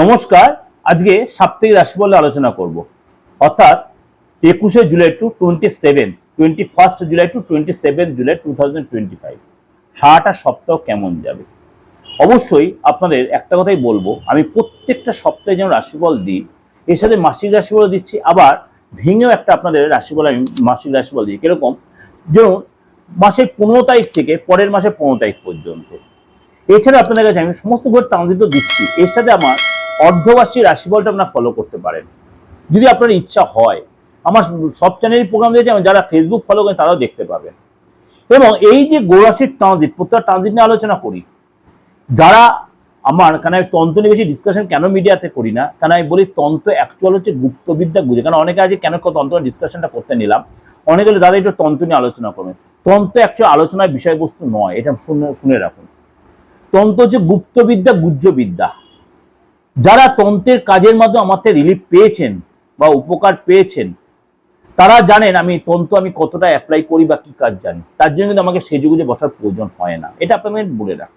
নমস্কার, আজকে সাপ্তাহিক রাশিফল আলোচনা করব। অর্থাৎ একুশে July to twenty seven twenty first July to twenty seven July two thousand twenty five সারাটা সপ্তাহ কেমন যাবে? অবশ্যই আপনাদের একটা কথাই বলব, আমি প্রত্যেকটা সপ্তাহে যেমন রাশিফল দিই, এর সাথে মাসিক রাশিফল দিচ্ছি, আবার ভেঙেও একটা আপনাদের রাশিফল আমি মাসিক রাশিফল দিই। কীরকম? যেমন মাসের পনেরো তারিখ থেকে পরের মাসের পনেরো তারিখ পর্যন্ত। এছাড়া আপনাদের কাছে আমি সমস্ত ঘর ট্রানজিটও দিচ্ছি, এর সাথে আমার অর্ধবার্ষিক রাশিফলটা আপনারা ফলো করতে পারেন। যদি আপনার ইচ্ছা হয় আমার সব চ্যানেলের প্রোগ্রাম দিয়েছে যারা ফেসবুক ফলো করেন তারাও দেখতে পাবেন। এবং এই যে গোরাশির ট্রানজিট প্রত্যেক ট্রানজিট নিয়ে আলোচনা করি। যারা আমার কেন আমি তন্ত্র নিয়ে বেশি ডিসকাশন কেন মিডিয়াতে করি না কেন আমি বলি তন্ত্র অ্যাকচুয়াল হচ্ছে গুপ্তবিদ্যা বুঝে কারণ অনেকে আজ কেন তন্ত্র ডিসকাশনটা করতে নিলাম। অনেকে বলে, দাদা একটু তন্ত্র নিয়ে আলোচনা করবেন। তন্ত্র অ্যাকচুয়াল আলোচনার বিষয়বস্তু নয় এটা শুনে শুনে রাখুন। তন্ত্র হচ্ছে গুপ্তবিদ্যা গুহ্যবিদ্যা। যারা তন্ত্রের কাজের মাধ্যমে আমার থেকে রিলিফ পেয়েছেন বা উপকার পেয়েছেন, তারা জানেন আমি তন্ত্র আমি কতটা অ্যাপ্লাই করি বা কি কাজ জানি। তার জন্য কিন্তু আমাকে সেজে গুজে বসার প্রয়োজন হয় না। এটা আপনাদের বলে রাখ।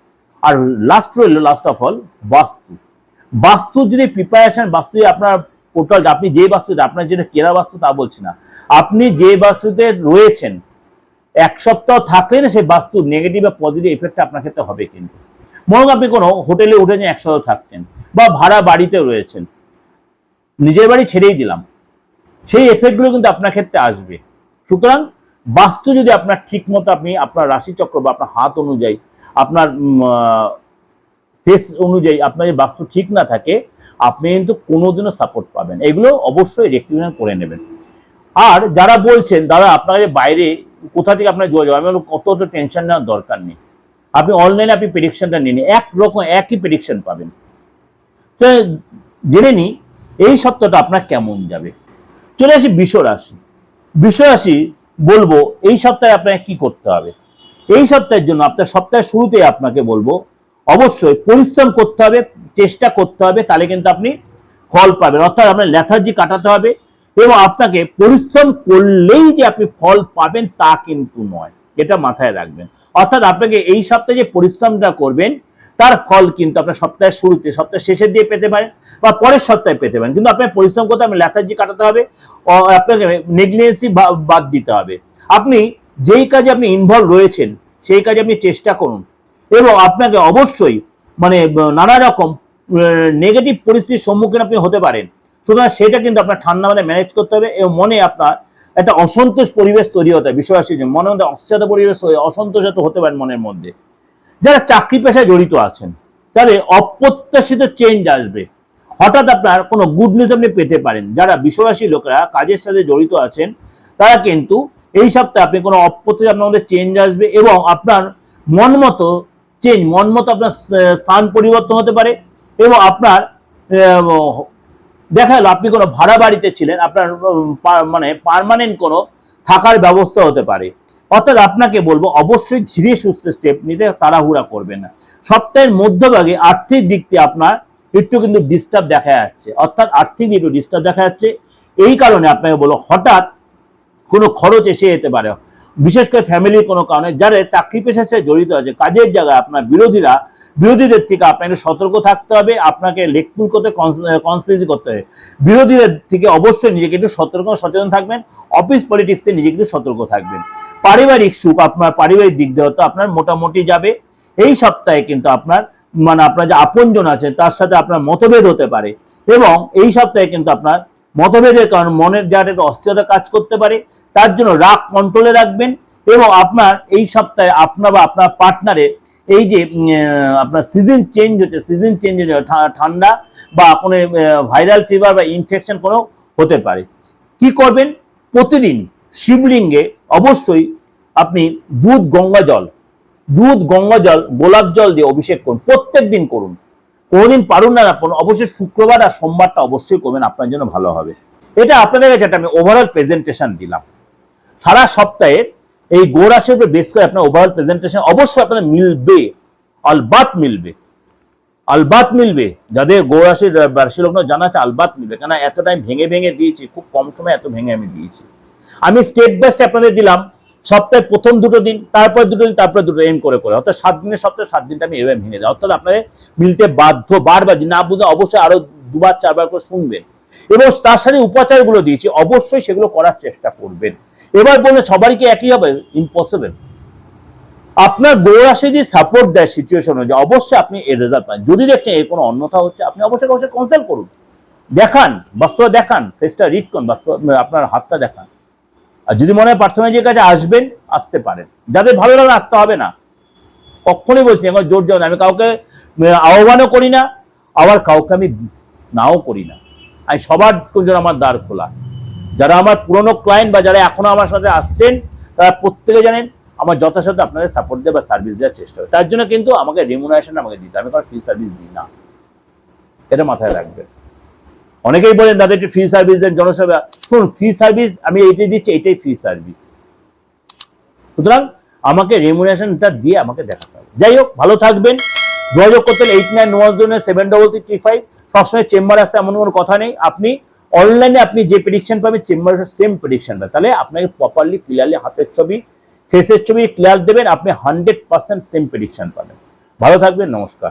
আর লাস্ট রইল last of all vastu. Vastu যদি প্রিপারেশন বাস্তু আপনার টোটাল আপনি যে বাস্তুতে, আপনার যেটা কেরা বাস্তু তা বলছি না। আপনি যে বাস্তুতে রয়েছেন, এক সপ্তাহ থাকলে না সেই বাস্তুর নেগেটিভ বা পজিটিভ এফেক্ট আপনার ক্ষেত্রে হবে কিন্তু। করুন আপনি কোনো হোটেলে উঠেছেন এক সপ্তাহ থাকছেন বা ভাড়া বাড়িতে রয়েছেন। নিজের বাড়ি ছেড়েই দিলাম। সেই এফেক্টগুলো কিন্তু আপনার ক্ষেত্রে আসবে। সুতরাং বাস্তু যদি আপনার ঠিক মতো আপনি আপনার রাশিচক্র বা আপনার হাত অনুযায়ী, আপনার ফেস অনুযায়ী আপনার যদি বাস্তু ঠিক না থাকে, আপনি কিন্তু কোনোদিনও সাপোর্ট পাবেন। এগুলো অবশ্যই রেক্টিফিকেশন করে নেবেন। আর যারা বলছেন, দাদা, আপনারা যে বাইরে কোথা থেকে আপনার যোগাযোগ? আমি কত টেনশন নেওয়ার দরকার নেই। আপনি অনলাইনে আপনি প্রেডিকশনটা নিয়ে নিন। এক রকম, একই প্রেডিকশন পাবেন। তো জেনে নিই, এই সপ্তাহটা আপনার কেমন যাবে? চলে আসি বিশ্ব রাশি। বিশ্ব রাশি বলব, এই সপ্তাহে আপনাকে কি করতে হবে? এই সপ্তাহের জন্য আপনার সপ্তাহের শুরুতেই আপনাকে বলব, অবশ্যই পরিশ্রম করতে হবে, চেষ্টা করতে হবে, তাহলে কিন্তু আপনি ফল পাবেন। অর্থাৎ আপনার লেথার্জি কাটাতে হবে এবং আপনাকে পরিশ্রম করলেই যে আপনি ফল পাবেন তা কিন্তু নয়। এটা মাথায় রাখবেন। অর্থাৎ আপনাকে এই সপ্তাহে যে পরিশ্রমটা করবেন, তার ফল কিন্তু আপনার সপ্তাহের শুরুতে, সপ্তাহের শেষের দিয়ে পেতে পারেন বা পরের সপ্তাহে পেতে পারেন। কিন্তু আপনার পরিশ্রম করতে হবে লেথার্জি কাটাতে হবে আপনাকে নেগলিজেন্সি বাদ দিতে হবে। আপনি যেই কাজে আপনি ইনভলভ রয়েছেন, সেই কাজে আপনি চেষ্টা করুন। এবং আপনাকে অবশ্যই মানে নানা রকম নেগেটিভ পরিস্থিতির সম্মুখীন আপনি হতে পারেন। সুতরাং সেটা কিন্তু আপনার ঠান্ডা মানে ম্যানেজ করতে হবে এবং মনে আপনার একটা অসন্তোষ পরিবেশ তৈরি হতে হয় বিশ্বাসীর জন্য মনের মধ্যে অস্থিরত পরিবেশ অসন্তোষ হতে হতে পারেন মনের মধ্যে। যারা চাকরি পেশায় জড়িত আছেন, তাদের অপ্রত্যাশিত চেঞ্জ আসবে। হঠাৎ আপনার কোনো গুড নিউজ আপনি পেতে পারেন। যারা বিশ্ববাসী লোকেরা কাজের সাথে জড়িত আছেন, তারা কিন্তু এই সপ্তাহে আপনি কোনো অপ্রত্যাশিত আপনার মধ্যে চেঞ্জ আসবে এবং আপনার মন মতো চেঞ্জ মন মতো আপনার স্থান পরিবর্তন হতে পারে এবং আপনার দেখা গেল আপনি কোনো ভাড়া বাড়িতে ছিলেন, আপনার মানে পার্মানেন্ট কোনো থাকার ব্যবস্থা হতে পারে। অর্থাৎ আপনাকে বলব, অবশ্যই ধীরে সুস্থ স্টেপ নিতে তাড়াহুড়া করবেন না। সপ্তাহের মধ্যভাগে আর্থিক দিক দিয়ে আপনার একটু কিন্তু ডিস্টার্ব দেখা যাচ্ছে। অর্থাৎ আর্থিক একটু ডিস্টার্ব দেখা যাচ্ছে। এই কারণে আপনাকে বলব, হঠাৎ কোনো খরচ এসে যেতে পারে। বিশেষ করে ফ্যামিলির কোনো কারণে যারা চাকরি পেশার সাথে জড়িত আছে, কাজের জায়গায় আপনার বিরোধীরা বিরোধীদের থেকে আপনাকে সতর্ক থাকতে হবে, আপনাকে লেকপুল করতে কনসপিরেসি করতে হবে। বিরোধীদের থেকে অবশ্যই নিজেকে একটু সতর্ক, সচেতন থাকবেন অফিস পলিটিক্সে নিজেকে একটু সতর্ক থাকবেন। পারিবারিক সুখ আপনার পারিবারিক দিক দিয়ে হয়তো আপনার মোটামুটি যাবে। এই সপ্তাহে কিন্তু আপনার মানে আপনার যে আপনজন আছে, তার সাথে আপনার মতভেদ হতে পারে। এবং এই সপ্তাহে কিন্তু আপনার মতভেদের কারণ মনের যার একটা অস্থিরতা কাজ করতে পারে, তার জন্য রাগ কন্ট্রোলে রাখবেন। এবং আপনার এই সপ্তাহে আপনার বা আপনার পার্টনারের এই যে আপনার সিজন চেঞ্জ হচ্ছে সিজন চেঞ্জ ঠা- ঠান্ডা বা কোনো ভাইরাল ফিভার বা ইনফেকশন কোনো হতে পারে। কি করবেন? প্রতিদিন শিবলিঙ্গে অবশ্যই আপনি দুধ, গঙ্গা জল, দুধ, গঙ্গা জল, গোলাপ জল দিয়ে অভিষেক করুন, প্রত্যেক দিন করুন। কোনোদিন পারুন না আপন অবশ্যই শুক্রবার আর সোমবারটা অবশ্যই করবেন, আপনার জন্য ভালো হবে। এটা আপনাদের কাছে একটা আমি ওভারঅল প্রেজেন্টেশন দিলাম। সারা সপ্তাহে এই গোড়াশের উপরে বেস করে আপনার ওভারঅল প্রেজেন্টেশন অবশ্যই আপনাদের মিলবে, আলবাত মিলবে। আলবাত মিলবে। যাদের গোড়াশির রাশি লগ্ন জানা আছে, আলবাত মিলবে। কেন এত টাইম ভেঙে ভেঙে দিয়েছি, খুব কম সময় এত ভেঙে আমি দিয়েছি। আমি স্টেপ বাই স্টেপ আপনাদের দিলাম, সপ্তাহে প্রথম দুটো দিন, তারপর দুটো দিন, তারপরে দুটো এম করে করে। অর্থাৎ সাত দিনের সপ্তাহে সাত দিনটা আমি এভাবে ভেঙে দেয় অর্থাৎ আপনাদের মিলতে বাধ্য বারবার না বুঝে অবশ্যই আরও দুবার, চারবার করে শুনবেন। এবং তার সাথে উপাচারগুলো দিয়েছি। অবশ্যই সেগুলো করার চেষ্টা করবেন। এবার বলে সবারই কি একই হবে? ইম্পসিবল আপনার গৌরাশে যে সাপোর্ট দেয় সিচুয়েশন যে অবশ্যই আপনি এর রেজাল্ট পান যদি দেখছেন এর কোনো অন্যথা হচ্ছে, আপনি অবশ্যই অবশ্যই কনসাল্ট করুন। দেখান, বাস্তব দেখান ফেসটা রিড করুন, বাস্তব আপনার হাতটা দেখান। আর যদি মনে হয় প্রার্থনাজির কাছে আসবেন, আসতে পারেন। যাদের ভালো লাগে আসতে হবে না। কখনোই বলছি আমার জোর যাও না আমি কাউকে আহ্বানও করি না, আবার কাউকে আমি নাও করি না। আমি সবার জন্য আমার দ্বার খোলা। যারা আমার পুরনো ক্লায়েন্ট বা যারা এখনও আমার সাথে আসছেন, তারা প্রত্যেকে জানেন আমার যথাসাধ্য আপনাদের সাপোর্ট দেওয়া বা সার্ভিস দেওয়ার চেষ্টা হবে। তার জন্য কিন্তু আমাকে রেমুনারেশন আমাকে দিতে আমি কারণ ফ্রি সার্ভিস দিই না। এটা মাথায় রাখবেন। অনেকেই বলেন, দাদা, একটু ফ্রি সার্ভিস দেন জনসেবা। শুনুন ফ্রি সার্ভিস আমি এইটাই দিচ্ছি এটাই ফ্রি সার্ভিস সুতরাং আমাকে রেমুনেশনটা দিয়ে আমাকে দেখাতে হবে। যাই হোক, ভালো থাকবেন। যোগাযোগ করতে eight nine one zero seven double three three five সবসময় চেম্বার আসতে এমন কোনো কথা নেই। আপনি অনলাইনে আপনি যে প্রেডিকশন পাবেন চেম্বারে সেম প্রেডিকশন পাবেন তাহলে আপনাকে প্রপারলি ক্লিয়ারলি হাতের ছবি, শেষের ছবি ক্লিয়ার দেবেন, আপনি হান্ড্রেড পার্সেন্ট সেম প্রেডিকশন পাবেন। ভালো থাকবেন, নমস্কার।